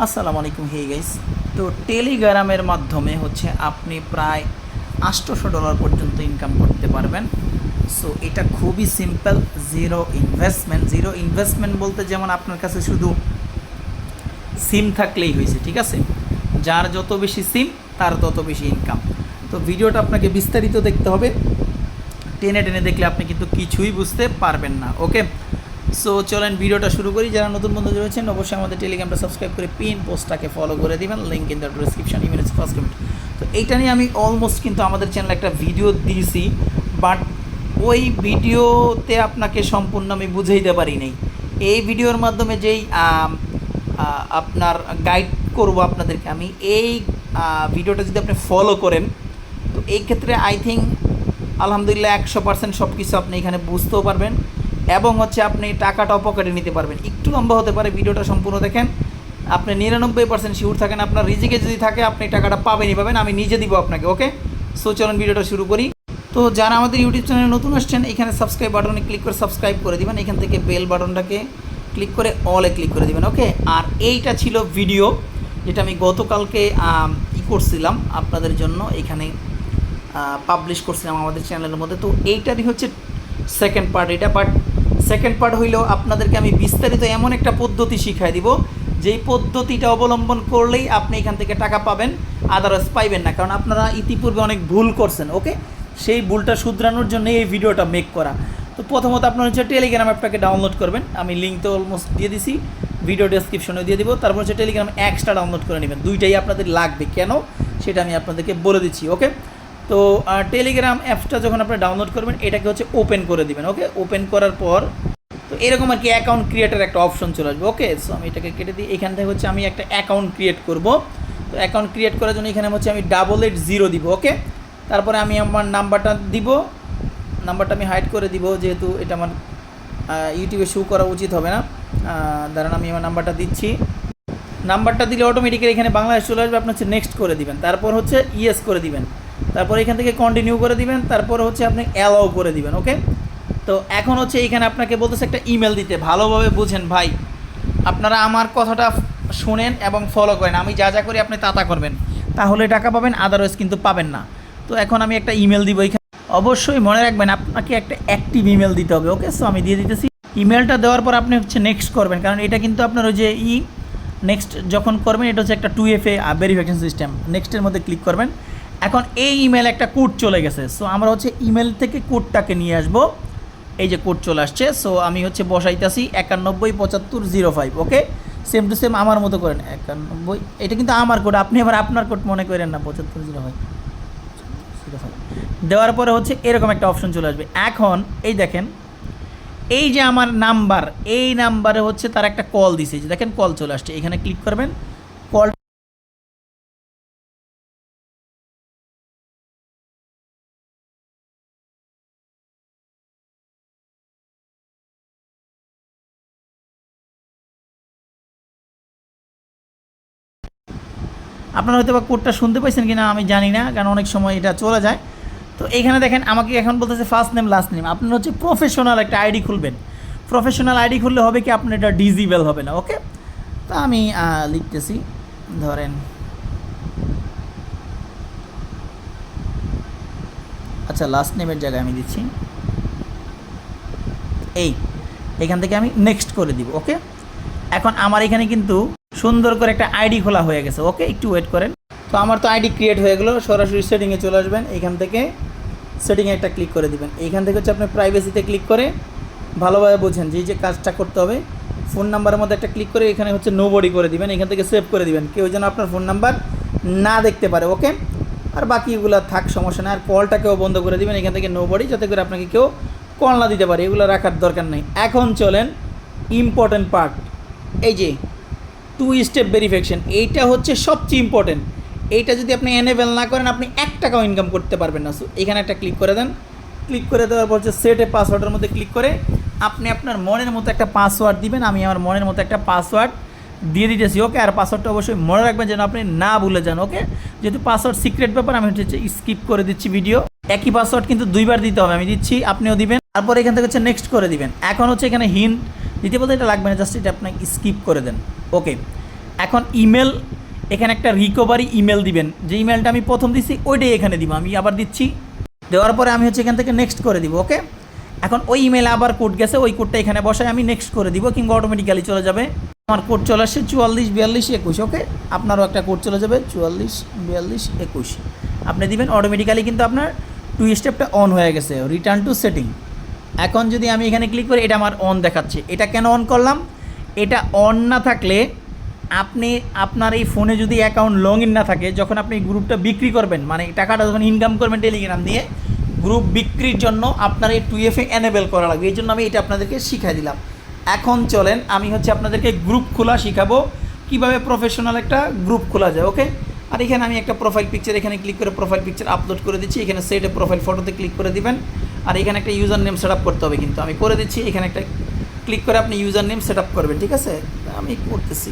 আসসালামু আলাইকুম hey guys তো টেলিগ্রামের মাধ্যমে হচ্ছে আপনি প্রায় আটশোশো ডলার পর্যন্ত ইনকাম করতে পারবেন। সো এটা খুবই simple zero investment zero investment বলতে যেমন আপনার কাছে শুধু সিম থাকলেই হয়েছে, ঠিক আছে? যার যত বেশি সিম তার তত বেশি ইনকাম তো ভিডিওটা আপনাকে বিস্তারিত দেখতে হবে। টেনে টেনে দেখলে আপনি কিন্তু কিছুই বুঝতে পারবেন না ওকে সো চলেন ভিডিওটা শুরু করি। যারা নতুন বন্ধু রয়েছেন, অবশ্যই আমাদের টেলিগ্রামটা সাবস্ক্রাইব করে পিন পোস্টটাকে ফলো করে দিবেন। Link in the description email first comment তো এইটা নিয়ে আমি অলমোস্ট কিন্তু আমাদের চ্যানেলে একটা ভিডিও দিয়েছি বাট ওই ভিডিওতে আপনাকে সম্পূর্ণ আমি বুঝাইতে পারি নাই। এই ভিডিওর মাধ্যমে যেই আপনার গাইড করব আপনাদেরকে, আমি এই ভিডিওটা যদি আপনি ফলো করেন, তো এই ক্ষেত্রে আই থিঙ্ক আলহামদুলিল্লাহ একশো পার্সেন্ট সব কিছু আপনি এখানে বুঝতেও পারবেন। এবং হচ্ছে আপনি টাকাটাও পকেটে নিতে পারবেন। একটু লম্বা হতে পারে, ভিডিওটা সম্পূর্ণ দেখেন। আপনি নিরানব্বই পার্সেন্ট শিওর থাকেন, আপনার রিজিকে যদি থাকে, আপনি টাকাটা পাবেনই পাবেন, আমি নিজে দিব আপনাকে ওকে সো চলুন ভিডিওটা শুরু করি। তো যারা আমাদের ইউটিউব চ্যানেলে নতুন আসছেন, এখানে সাবস্ক্রাইব বাটনে ক্লিক করে সাবস্ক্রাইব করে দিবেন। এখান থেকে বেল বাটনটাকে ক্লিক করে অলে ক্লিক করে দিবেন ওকে আর এইটা ছিল ভিডিও যেটা আমি গতকালকে ই করছিলাম আপনাদের জন্য। এখানে পাবলিশ করছিলাম আমাদের চ্যানেলের মধ্যে। তো এইটারই হচ্ছে সেকেন্ড পার্ট এটা বাট সেকেন্ড পার্ট হইলেও আপনাদেরকে আমি বিস্তারিত এমন একটা পদ্ধতি শিখাই দিব, যেই পদ্ধতিটা অবলম্বন করলেই আপনি এখান থেকে টাকা পাবেন আদারস পাইবেন না। কারণ আপনারা ইতিপূর্বে অনেক ভুল করছেন, ওকে? সেই ভুলটা শুধরানোর জন্য এই ভিডিওটা মেক করা। তো প্রথমত আপনার হচ্ছে টেলিগ্রাম অ্যাপটাকে ডাউনলোড করবেন। আমি লিঙ্ক তো অলমোস্ট দিয়ে দিছি ভিডিও ডেসক্রিপশনে দিয়ে দিব। তারপর হচ্ছে টেলিগ্রাম অ্যাক্সটা ডাউনলোড করে নেবেন। দুইটাই আপনাদের লাগবে। কেন? সেটা আমি আপনাদেরকে বলে দিচ্ছি, ওকে? তো টেলিগ্রাম অ্যাপসটা যখন আপনি ডাউনলোড করবেন, এটাকে হচ্ছে ওপেন করে দিবেন ওকে ওপেন করার পর, তো এরকম আর কি অ্যাকাউন্ট ক্রিয়েটার একটা অপশন চলে আসবে ওকে সো আমি এটাকে কেটে দিই, এখান থেকে হচ্ছে আমি একটা অ্যাকাউন্ট ক্রিয়েট করব। তো অ্যাকাউন্ট ক্রিয়েট করার জন্য এখানে হচ্ছে আমি ডাবল এইট জিরো দিব ওকে তারপরে আমি আমার নাম্বারটা দিব নাম্বারটা আমি হাইড করে দিব, যেহেতু এটা আমার ইউটিউবে শো করা উচিত হবে না। দাঁড়ান, আমি আমার নাম্বারটা দিচ্ছি। নাম্বারটা দিলে অটোমেটিক্যালি এখানে বাংলাদেশ চলে আসবে, আপনি হচ্ছে নেক্সট করে দিবেন। তারপর হচ্ছে ইয়েস করে দিবেন। তারপর এখান থেকে কন্টিনিউ করে দিবেন, তারপর হচ্ছে আপনি অ্যালাও করে দিবেন ওকে তো এখন হচ্ছে এখানে আপনাকে বলতেছে একটা ইমেল দিতে, ভালোভাবে বুঝেন ভাই। আপনারা আমার কথাটা শোনেন এবং ফলো করেন, আমি যা যা করি আপনি তা তা করবেন। তাহলে টাকা পাবেন আদারওয়াইজ কিন্তু পাবেন না। তো এখন আমি একটা ইমেল দিব এখানে। অবশ্যই মনে রাখবেন, আপনাকে একটা অ্যাক্টিভ ইমেল দিতে হবে ওকে সো আমি দিয়ে দিতেছি। ইমেলটা দেওয়ার পর আপনি হচ্ছে নেক্সট করবেন, কারণ এটা কিন্তু আপনার ওই যে ই নেক্সট যখন করবেন, এটা হচ্ছে একটা two F A verification system নেক্সটের মধ্যে ক্লিক করবেন। এখন এই ইমেল একটা কোড চলে গেছে। সো আমরা হচ্ছে ইমেল থেকে কোডটাকে নিয়ে আসব। এই যে কোড চলে আসছে। সো আমি হচ্ছে বসাইতেছি একানব্বই পঁচাত্তর zero five okay same to same আমার মতো করেন। একানব্বই, এটা কিন্তু আমার কোড। আপনি আবার আপনার কোড মনে করেন না, পঁচাত্তর জিরো ফাইভ। দেওয়ার পরে হচ্ছে এরকম একটা অপশন চলে আসবে। এখন, এই দেখেন, এই যে আমার নাম্বার, এই নাম্বারে হচ্ছে তার একটা কল দিছে। যে দেখেন কল চলে আসছে। এখানে ক্লিক করবেন। কল আপনারা হয়তো বা কোডটা শুনতে পাইছেন কিনা আমি জানি না, কারণ অনেক সময় এটা চলে যায়। তো এখানে দেখেন, আমাকে এখন বলতেছে ফার্স্ট নেম লাস্ট নেম আপনার হচ্ছে প্রফেশনাল একটা আইডি খুলবেন। প্রফেশনাল আইডি খুললে হবে কি আপনার এটা ডিজিবেল হবে না ওকে তো আমি লিখতেছি, ধরেন। আচ্ছা লাস্ট নেমের জায়গায় আমি দিচ্ছি। এই, এখান থেকে আমি নেক্সট করে দিব ওকে এখন আমার এখানে কিন্তু সুন্দর করে একটা আইডি খোলা হয়ে গেছে। ওকে, একটু ওয়েট করেন। তো আমার তো আইডি ক্রিয়েট হয়ে গেলো, সরাসরি সেটিংয়ে চলে আসবেন। এখান থেকে সেটিংয়ে একটা ক্লিক করে দিবেন। এইখান থেকে হচ্ছে আপনি প্রাইভেসিতে ক্লিক করে ভালোভাবে বোঝেন যে যে কাজটা করতে হবে। ফোন নাম্বারের মধ্যে একটা ক্লিক করে এখানে হচ্ছে নো বডি করে দিবেন। এখান থেকে সেভ করে দিবেন। কেউ যেন আপনার ফোন নাম্বার না দেখতে পারে, ওকে? আর বাকিগুলো থাক, সমস্যা নেই। আর কলটাকেও বন্ধ করে দিবেন এখান থেকে নো বডি যাতে করে আপনাকে কেউ কল না দিতে পারে। এগুলো রাখার দরকার নেই। এখন চলেন ইম্পর্ট্যান্ট পার্ট এই যে টু স্টেপ ভেরিফিকেশন এইটা হচ্ছে সবচেয়ে ইম্পর্টেন্ট এইটা যদি আপনি এনেবেল না করেন, আপনি এক টাকাও ইনকাম করতে পারবেন না। এখানে একটা ক্লিক করে দেন। ক্লিক করে দেওয়ার পর হচ্ছে সেটে পাসওয়ার্ডের মধ্যে ক্লিক করে, আপনি আপনার মনের মতো একটা পাসওয়ার্ড দিবেন, আমি আমার মনের মতো একটা পাসওয়ার্ড দিয়ে দিতেছি ওকে আর পাসওয়ার্ডটা অবশ্যই মনে রাখবেন যেন আপনি না ভুলে যান ওকে যেহেতু পাসওয়ার্ড সিক্রেট ব্যাপার, আমি হচ্ছে স্কিপ করে দিচ্ছি ভিডিও একই পাসওয়ার্ড কিন্তু দুইবার দিতে হবে, আমি দিচ্ছি, আপনিও দিবেন। তারপর এখান থেকে হচ্ছে নেক্সট করে দিবেন। এখন হচ্ছে এখানে হিন্ট দিতে বলতে এটা লাগবে না জাস্ট এটা আপনাকে স্কিপ করে দেন। ওকে এখন ইমেল এখানে একটা রিকভারি ইমেল দিবেন। যে ইমেলটা আমি প্রথম দিচ্ছি ওইটাই এখানে দিব। আমি আবার দিচ্ছি, দেওয়ার পরে আমি হচ্ছে এখান থেকে নেক্সট করে দিব ওকে এখন ওই ইমেলে আবার কোড গেছে, ওই কোডটা এখানে বসায় আমি নেক্সট করে দিব, কিংবা অটোমেটিক্যালি চলে যাবে। আমার কোড চলে আসছে চুয়াল্লিশ, বিয়াল্লিশ, একুশ ওকে আপনারও একটা কোড চলে যাবে, চুয়াল্লিশ, বিয়াল্লিশ, একুশ। আপনি দিবেন অটোমেটিক্যালি কিন্তু আপনার টু স্টেপটা অন হয়ে গেছে রিটার্ন টু সেটিং এখন যদি আমি এখানে ক্লিক করি, এটা আমার অন দেখাচ্ছে। এটা কেন অন করলাম? এটা অন না থাকলে আপনি, আপনার এই ফোনে যদি অ্যাকাউন্ট লগ ইন না থাকে, যখন আপনি গ্রুপটা বিক্রি করবেন মানে টাকাটা যখন ইনকাম করবেন টেলিগ্রাম দিয়ে গ্রুপ বিক্রির জন্য আপনার এই টু এফে এনেবেল করা লাগবে। এই জন্য আমি এটা আপনাদেরকে শিখাই দিলাম। এখন চলেন, আমি হচ্ছে আপনাদেরকে গ্রুপ খোলা শিখাবো। কীভাবে প্রফেশনাল একটা গ্রুপ খোলা যায় ওকে আর এখানে আমি একটা প্রোফাইল পিকচার এখানে ক্লিক করে প্রোফাইল পিকচার আপলোড করে দিচ্ছি। এখানে সেটে প্রোফাইল ফটোতে ক্লিক করে দিবেন। আর এখানে একটা ইউজার নেম সেট করতে হবে কিন্তু। আমি করে দিচ্ছি, এখানে একটা ক্লিক করে আপনি ইউজার নেম সেট করবেন, ঠিক আছে? আমি করতেছি।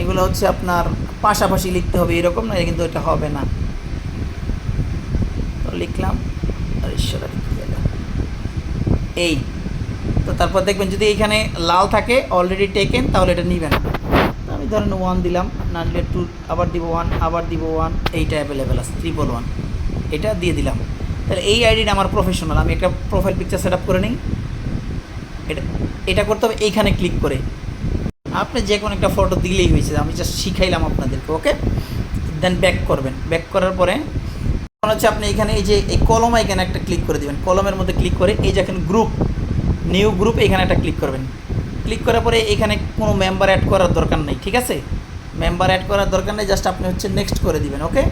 এগুলো হচ্ছে আপনার পাশাপাশি লিখতে হবে, এরকম না কিন্তু এটা হবে না। লিখলাম এই তো তারপর দেখবেন যদি এইখানে লাল থাকে অলরেডি টেকেন তাহলে এটা নিবেন। আমি ধরেন ওয়ান দিলাম। না টু আবার দিব ওয়ান, আবার দিব ওয়ান, এইটা অ্যাভেলেবেল আছে ট্রিপল ওয়ান এটা দিয়ে দিলাম। তাহলে এই আইডিটা আমার প্রফেশনাল আমি একটা প্রোফাইল পিকচার সেট করে নিই। এটা এটা করতে হবে এইখানে ক্লিক করে। আপনি যে কোনো একটা ফটো দিলেই হয়েছে, আমি জাস্ট শিখাইলাম আপনাদেরকে ওকে দেন ব্যাক করবেন। ব্যাক করার পরে তখন হচ্ছে আপনি এখানে এই যে, এই কলম এখানে একটা ক্লিক করে দিবেন। কলমের মধ্যে ক্লিক করে, এই যে এখানে গ্রুপ নিউ গ্রুপ এখানে একটা ক্লিক করবেন। ক্লিক করার পরে এখানে কোনো মেম্বার অ্যাড করার দরকার নেই, ঠিক আছে? মেম্বার অ্যাড করার দরকার নেই জাস্ট আপনি হচ্ছে নেক্সট করে দিবেন ওকে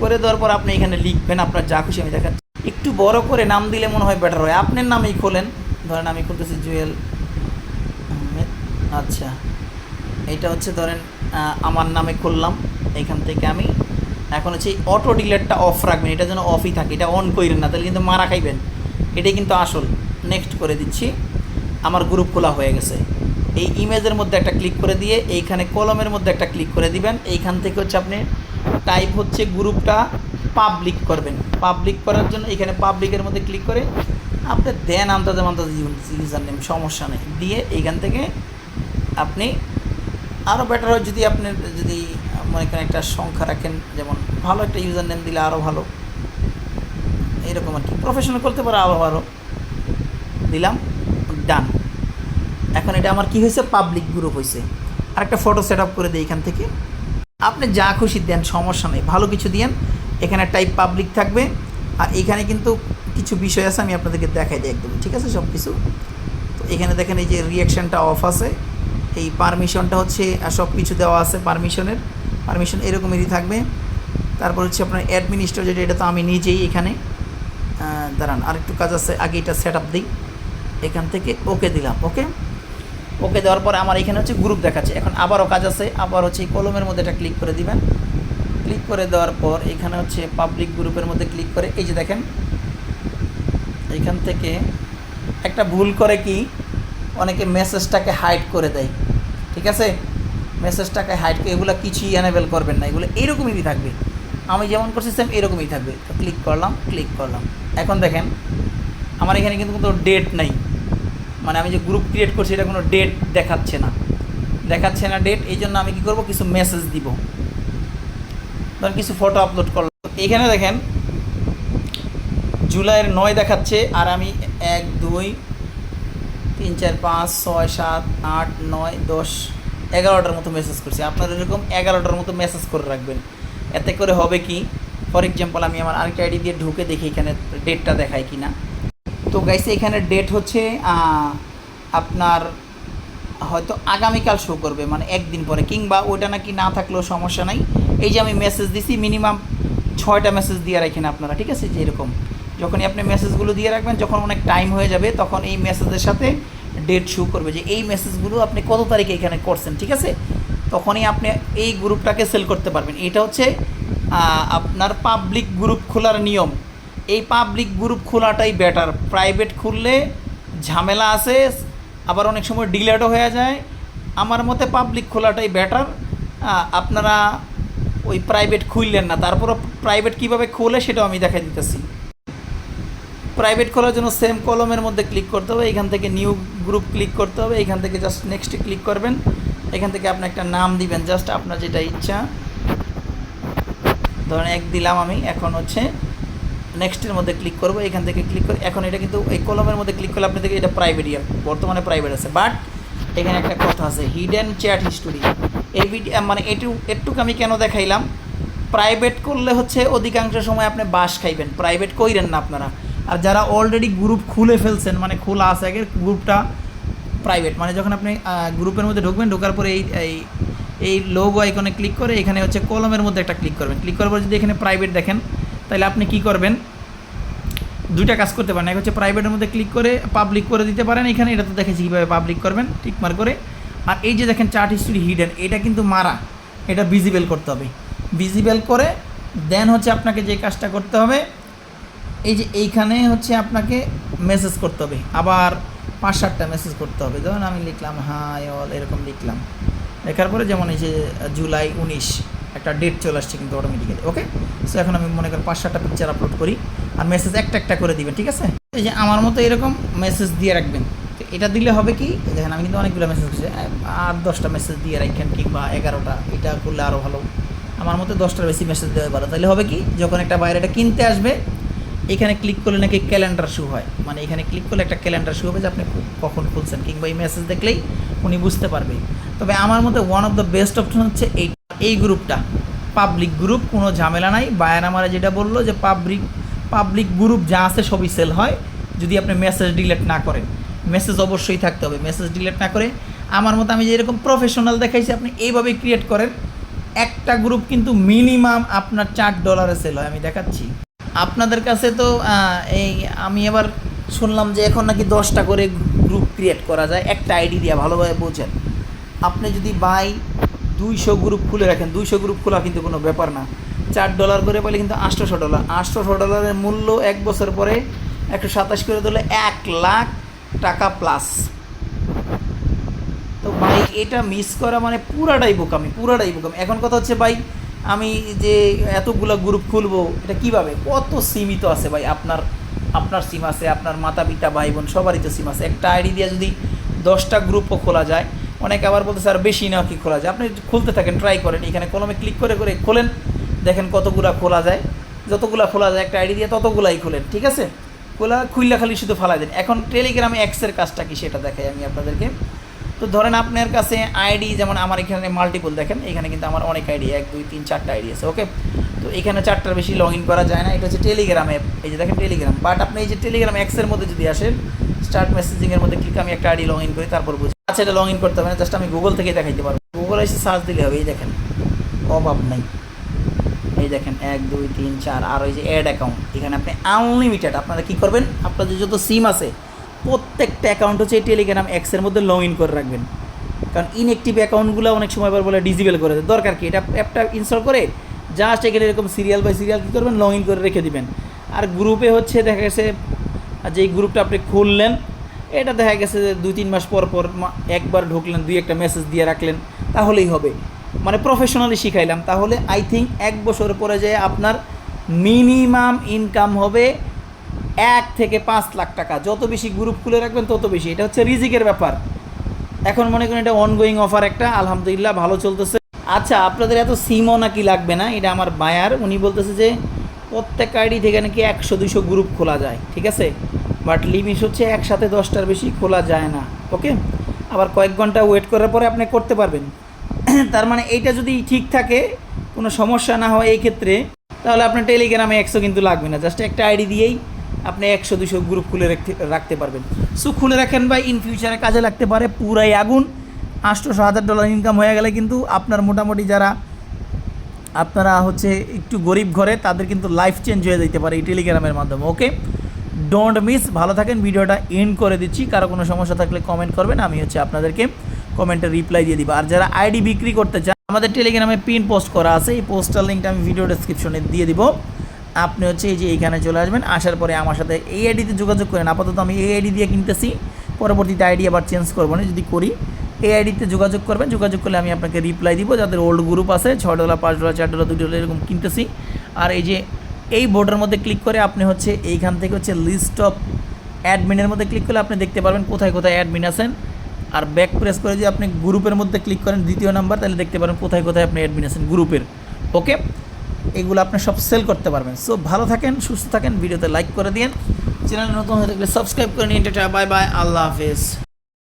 করে দেওয়ার পর আপনি এখানে লিখবেন, আপনার যা খুশি আমি দেখাচ্ছি। একটু বড় করে নাম দিলে মনে হয় বেটার হয়। আপনার নামেই খোলেন, ধরেন আমি খুলতেছি জুয়েল আচ্ছা। এটা হচ্ছে ধরেন আমার নামে খুললাম, এখান থেকে আমি। এখন হচ্ছে অটো ডিলেটটা অফ রাখবেন, এটা যেন অফই থাকে, এটা অন করেন না, তাহলে কিন্তু মারা খাইবেন। এটাই কিন্তু আসল। নেক্সট করে দিচ্ছি। আমার গ্রুপ খোলা হয়ে গেছে। এই ইমেজের মধ্যে একটা ক্লিক করে দিয়ে, এইখানে কলমের মধ্যে একটা ক্লিক করে দিবেন। এইখান থেকে হচ্ছে আপনি টাইপ হচ্ছে গ্রুপটা পাবলিক করবেন। পাবলিক করার জন্য এখানে পাবলিকের মধ্যে ক্লিক করে আপনি দেন আন্দাজে আন্দাজে ইউজার নেম সমস্যা নেই। দিয়ে এইখান থেকে আপনি আরও বেটার হয় যদি আপনি যদি মনে করেন একটা সংখ্যা রাখেন, যেমন ভালো একটা ইউজার নেম দিলে আরও ভালো। এরকম আর কি। প্রফেশনাল করতে পারে আরও ভালো দিলাম ডান এখন এটা আমার কি হয়েছে? পাবলিক গ্রুপ হয়েছে। আর একটা ফটো সেট আপ করে দিই এখান থেকে। আপনি যা খুশি দেন, সমস্যা নেই। ভালো কিছু দিয়েন, এখানে টাইপ পাবলিক থাকবে। আর এখানে কিন্তু কিছু বিষয় আছে, আমি আপনাদেরকে দেখাই দিই একদম। ঠিক আছে? সব কিছু তো এখানে দেখেন এই যে রিয়াকশানটা অফ আছে। এই পারমিশনটা হচ্ছে সব কিছু দেওয়া আছে পারমিশনের পারমিশন এরকমেরই থাকবে। তারপর হচ্ছে আপনার অ্যাডমিনিস্ট্রেটর যেটা, এটা তো আমি নিজেই এখানে দাঁড়ান, আরেকটু কাজ আছে, আগে এটা সেট আপ দিই। এখান থেকে ওকে দিলাম ওকে ওকে দেওয়ার পরে আমার এখানে হচ্ছে গ্রুপ দেখাচ্ছে। এখন আবারও কাজ আছে, আবার হচ্ছে কলমের মধ্যে এটা ক্লিক করে দিবেন। ক্লিক করে দেওয়ার পর এখানে হচ্ছে পাবলিক গ্রুপের মধ্যে ক্লিক করে, এই যে দেখেন, এখান থেকে একটা ভুল করে কি, অনেকে মেসেজটাকে হাইড করে দেয়। ঠিক আছে? মেসেজটাকে হাইড করে এগুলো কিছুই অ্যানেবেল করবেন না। এগুলো এইরকমই থাকবে। আমি যেমন করছি সেম এরকমই থাকবে। তো ক্লিক করলাম ক্লিক করলাম। এখন দেখেন, আমার এখানে কিন্তু কোনো ডেট নাই। মানে আমি যে গ্রুপ ক্রিয়েট করছি, এটা কোনো ডেট দেখাচ্ছে না। দেখাচ্ছে না ডেট এই জন্য আমি কী করব? কিছু মেসেজ দিব। ধরেন কিছু ফটো আপলোড করলাম। এখানে দেখেন, জুলাইয়ের নয় দেখাচ্ছে, আর আমি এক, দুই, তিন, চার, পাঁচ, ছয়, সাত, আট, নয়, দশ, এগারোটার মতো মেসেজ করছি। আপনারা এরকম এগারোটার মতো মেসেজ করে রাখবেন। এতে করে হবে কি? ফর এক্সাম্পল আমি আমার আরেকটা আইডি দিয়ে ঢুকে দেখি এখানে ডেটটা দেখায় কি না তো গাইছে এখানে ডেট হচ্ছে আপনার হয়তো আগামীকাল শো করবে মানে একদিন পরে, কিংবা ওইটা নাকি না থাকলেও সমস্যা নাই। এই যে আমি মেসেজ দিছি মিনিমাম ছয়টা মেসেজ দিয়ে রাখেন আপনারা, ঠিক আছে? যে এরকম, যখনই আপনি মেসেজগুলো দিয়ে রাখবেন, যখন অনেক টাইম হয়ে যাবে, তখন এই মেসেজের সাথে ডেট শো করবে, যে এই মেসেজগুলো আপনি কত তারিখে এখানে করছেন, ঠিক আছে? তখনই আপনি এই গ্রুপটাকে সেল করতে পারবেন। এটা হচ্ছে আপনার পাবলিক গ্রুপ খোলার নিয়ম। এই পাবলিক গ্রুপ খোলাটাই বেটার প্রাইভেট খুললে ঝামেলা আছে, আবার অনেক সময় ডিলেটও হয়ে যায়। আমার মতে পাবলিক খোলাটাই বেটার আপনারা ওই প্রাইভেট খুললেন না। তারপরও প্রাইভেট কীভাবে খোলে সেটাও আমি দেখাই দিতেছি। প্রাইভেট খোলার জন্য সেম কলমের মধ্যে ক্লিক করতে হবে। এখান থেকে নিউ গ্রুপ ক্লিক করতে হবে। এখান থেকে জাস্ট নেক্সটে ক্লিক করবেন। এখান থেকে আপনি একটা নাম দিবেন। জাস্ট আপনার যেটা ইচ্ছা। ধরেন এক দিলাম আমি। এখন হচ্ছে নেক্সটের মধ্যে ক্লিক করব, এখান থেকে ক্লিক করে, এখন এটা কিন্তু এই কলমের মধ্যে ক্লিক করলে আপনি দেখে এটা প্রাইভেট ইয়ার বর্তমানে প্রাইভেট আছে। বাট এখানে একটা কথা আছে হিডেন চ্যাট হিস্টোরি এই ভিডিও মানে এটু একটুকু আমি কেন দেখাইলাম? প্রাইভেট করলে হচ্ছে অধিকাংশ সময় আপনি বাস খাইবেন প্রাইভেট কইরেন না আপনারা। আর যারা অলরেডি গ্রুপ খুলে ফেলছেন মানে খোলা আছে, আগের গ্রুপটা প্রাইভেট মানে যখন আপনি গ্রুপের মধ্যে ঢুকবেন, ঢোকার পরে এই এই এই লোগো আইকনে ক্লিক করে, এখানে হচ্ছে কলমের মধ্যে একটা ক্লিক করবেন। ক্লিক করার পর যদি এখানে প্রাইভেট দেখেন, তাহলে আপনি কি করবেন? দুইটা কাজ করতে পারেন। এক হচ্ছে প্রাইভেটের মধ্যে ক্লিক করে পাবলিক করে দিতে পারেন। এখানে এটা তো দেখেছি কীভাবে পাবলিক করবেন টিক মার করে। আর এই যে দেখেন চার্ট হিস্ট্রি হিডেন এটা কিন্তু মারা। এটা ভিজিবেল করতে হবে। ভিজিবেল করে দেন হচ্ছে আপনাকে যে কাজটা করতে হবে, এই যে এইখানে হচ্ছে আপনাকে মেসেজ করতে হবে। আবার পাঁচ সাতটা মেসেজ করতে হবে। ধরুন আমি লিখলাম হাই অল এরকম লিখলাম। লেখার পরে যেমন এই যে জুলাই উনিশ, একটা ডেট চলে আসছে কিন্তু অটোমেটিক্যালি ওকে সো এখন আমি মনে করি পাঁচ সাতটা পিকচার আপলোড করি। আর মেসেজ একটা একটা করে দিবেন ঠিক আছে? এই যে আমার মতো এরকম মেসেজ দিয়ে রাখবেন, তো এটা দিলে হবে কি দেখেন আমি কিন্তু অনেকগুলো মেসেজ করছি আর দশটা মেসেজ দিয়ে রাখেন কিংবা এগারোটা, এটা করলে আরও ভালো। আমার মতে দশটার বেশি মেসেজ দেওয়া ভালো। তাহলে হবে কি, যখন একটা বাইরে এটা কিনতে আসবে, এখানে ক্লিক করলে নাকি ক্যালেন্ডার শু হয়। মানে এখানে ক্লিক করলে একটা ক্যালেন্ডার শু হবে যে আপনি কখন খুলছেন, কিংবা এই মেসেজ দেখলেই উনি বুঝতে পারবে। তবে আমার মতে one of the best option হচ্ছে এই এই গ্রুপটা পাবলিক গ্রুপ কোনো ঝামেলা নাই। বায়ান আমারা যেটা বলল যে পাবলিক পাবলিক গ্রুপ যা আছে সবই সেল হয়, যদি আপনি মেসেজ ডিলেট না করেন। মেসেজ অবশ্যই থাকতে হবে মেসেজ ডিলেট না করে। আমার মতো আমি যেরকম প্রফেশনাল দেখাইছি, আপনি এইভাবেই ক্রিয়েট করেন। একটা গ্রুপ কিন্তু মিনিমাম আপনার চার ডলারে সেল হয়, আমি দেখাচ্ছি। আপনাদের কাছে তো এই আমি এবার শুনলাম যে এখন নাকি দশটা করে গ্রুপ ক্রিয়েট করা যায়। একটা আইডি দিয়ে, ভালোভাবে বোঝেন। আপনি যদি বাই দুইশো গ্রুপ খুলে রাখেন, দুইশো গ্রুপ খোলা কিন্তু কোনো ব্যাপার না। চার ডলার করে পেলে কিন্তু আটশোশো ডলার। আটশোশো ডলারের মূল্য এক বছর পরে একশো সাতাশ করে দিলে এক লাখ টাকা প্লাস তো ভাই, এটা মিস করা মানে পুরাটাই বোকামি পুরাটাই বোকামি। এখন কথা হচ্ছে ভাই, আমি যে এতগুলো গ্রুপ খুলবো, এটা কীভাবে? কত সীমিত আছে ভাই আপনার আপনার সিম আছে, আপনার মাতা পিতা ভাই বোন সবারই তো সিম আছে। একটা আইডি দিয়ে যদি দশটা গ্রুপও খোলা যায়, অনেকে আবার বলতে স্যার বেশি না কি খোলা যায়? আপনি খুলতে থাকেন ট্রাই করেন। এখানে কলমে ক্লিক করে করে খোলেন দেখেন কতগুলা খোলা যায়। যতগুলা খোলা যায়, একটা আইডি দিয়ে ততগুলাই খোলেন, ঠিক আছে? খোলা, খুললা খালি শুধু ফালাই দেন। এখন টেলিগ্রামে এক্সের কাজটা কি সেটা দেখাই আমি আপনাদেরকে। তো ধরেন আপনার কাছে আইডি, যেমন আমার এখানে মাল্টিপল দেখেন, এখানে কিন্তু আমার অনেক আইডি, এক, দুই, তিন, চারটা আইডি আছে, ওকে? তো এখানে চারটার বেশি লগ ইন করা যায় না, এটা হচ্ছে টেলিগ্রাম অ্যাপ এই যে দেখেন টেলিগ্রাম বাট আপনি এই যে টেলিগ্রাম এক্সের মধ্যে যদি আসেন স্টার্ট মেসেজিংয়ের মধ্যে ক্লিক আমি একটা আইডি লগ ইন করি, তারপর বুঝি। আচ্ছা এটা লগ ইন করতে হবে না জাস্ট আমি গুগল থেকে দেখাইতে পারব। গুগল এসে সার্চ দিলে হবে, এই দেখেন। অভাব নাই। এই দেখেন, এক, দুই, তিন, চার, আর ওই যে অ্যাড অ্যাকাউন্ট এখানে আপনি আনলিমিটেড আপনারা কী করবেন? আপনাদের যত সিম আছে, প্রত্যেকটা অ্যাকাউন্ট হচ্ছে এই টেলিগ্রাম এক্সের মধ্যে লগ ইন করে রাখবেন। কারণ ইনঅ্যাক্টিভ অ্যাকাউন্টগুলো অনেক সময় বলে ডিজিবেল করে দেয়। দরকার কি? এটা অ্যাপটা ইনস্টল করে জাস্ট এখানে এরকম সিরিয়াল বাই সিরিয়াল কী করবেন? লগ ইন করে রেখে দিবেন। আর গ্রুপে হচ্ছে দেখা গেছে যেই গ্রুপটা আপনি খুললেন, এটা দেখা গেছে যে দুই, তিন মাস পর পর একবার ঢুকলেন, দুই একটা মেসেজ দিয়ে রাখলেন, তাহলেই হবে। মানে প্রফেশনালি শিখাইলাম। তাহলে আই থিঙ্ক এক বছর পরে যে আপনার মিনিমাম ইনকাম হবে এক থেকে পাঁচ লাখ টাকা। যত বেশি গ্রুপ খুলে রাখবেন তত বেশি। এটা হচ্ছে রিজিকের ব্যাপার। এখন মনে করেন এটা অনগোয়িং অফার একটা। আলহামদুলিল্লাহ ভালো চলতেছে। আচ্ছা আপনাদের এত সিমও নাকি লাগবে না? এটা আমার বায়ার উনি বলতেছে যে প্রত্যেক আইডি থেকে নাকি একশো দুশো গ্রুপ খোলা যায়। ঠিক আছে? বাট লিমিট হচ্ছে একসাথে দশটার বেশি খোলা যায় না। ওকে আবার কয়েক ঘণ্টা ওয়েট করার পরে আপনি করতে পারবেন। তার মানে এইটা যদি ঠিক থাকে, কোনো সমস্যা না হয় এই ক্ষেত্রে, তাহলে আপনার টেলিগ্রামে একশো কিন্তু লাগবে না। জাস্ট একটা আইডি দিয়েই আপনি একশো, দুশো গ্রুপ খুলে রাখতে রাখতে পারবেন। সো খুলে রাখেন বা ইন ফিউচারে কাজে লাগতে পারে, পুরাই আগুন। আটশোশো হাজার ডলার ইনকাম হয়ে গেলে কিন্তু আপনার মোটামুটি যারা, আপনারা হচ্ছে একটু গরিব ঘরে, তাদের কিন্তু লাইফ চেঞ্জ হয়ে যেতে পারে এই টেলিগ্রামের মাধ্যমে ওকে ডোন্ট মিস ভালো থাকেন, ভিডিওটা এন্ড করে দিচ্ছি। কারও কোনো সমস্যা থাকলে কমেন্ট করবেন, আমি হচ্ছে আপনাদেরকে কমেন্টে রিপ্লাই দিয়ে দিব। আর যারা আইডি বিক্রি করতে চান, আমাদের টেলিগ্রামে পিন পোস্ট করা আছে, এই পোস্টার লিঙ্কটা আমি ভিডিও ডেসক্রিপশনে দিয়ে দিব। আপনি হচ্ছে এই যে এইখানে চলে আসবেন, আসার পরে আমার সাথে এই আইডিতে যোগাযোগ করেন। আপাতত আমি এই আইডি দিয়ে কিনতেছি, পরবর্তীতে আইডি আবার চেঞ্জ করব না, যদি করি, এই আইডিতে যোগাযোগ করবেন। যোগাযোগ করলে আমি আপনাকে রিপ্লাই দিব, যাদের ওল্ড গ্রুপ আছে, ছয় ডলার, পাঁচ ডলার, চার ডলার, দুই ডলার, এরকম কিনতেছি। আর এই যে এই বোর্ডের মধ্যে ক্লিক করে আপনি হচ্ছে এইখান থেকে হচ্ছে লিস্ট অফ অ্যাডমিনের মধ্যে ক্লিক করলে আপনি দেখতে পারবেন কোথায় কোথায় অ্যাডমিন আছেন। আর ব্যাক প্রেস করে যদি আপনি গ্রুপের মধ্যে ক্লিক করেন দ্বিতীয় নাম্বার তাহলে দেখতে পারেন কোথায় কোথায় আপনি অ্যাডমিন আছেন গ্রুপের ওকে এগুলো আপনি সব সেল করতে পারবেন। সো ভালো থাকেন, সুস্থ থাকেন ভিডিওতে লাইক করে দিন চ্যানেল নতুন হয়ে থাকলে সাবস্ক্রাইব করে নিন। বাই বাই আল্লাহ হাফেজ।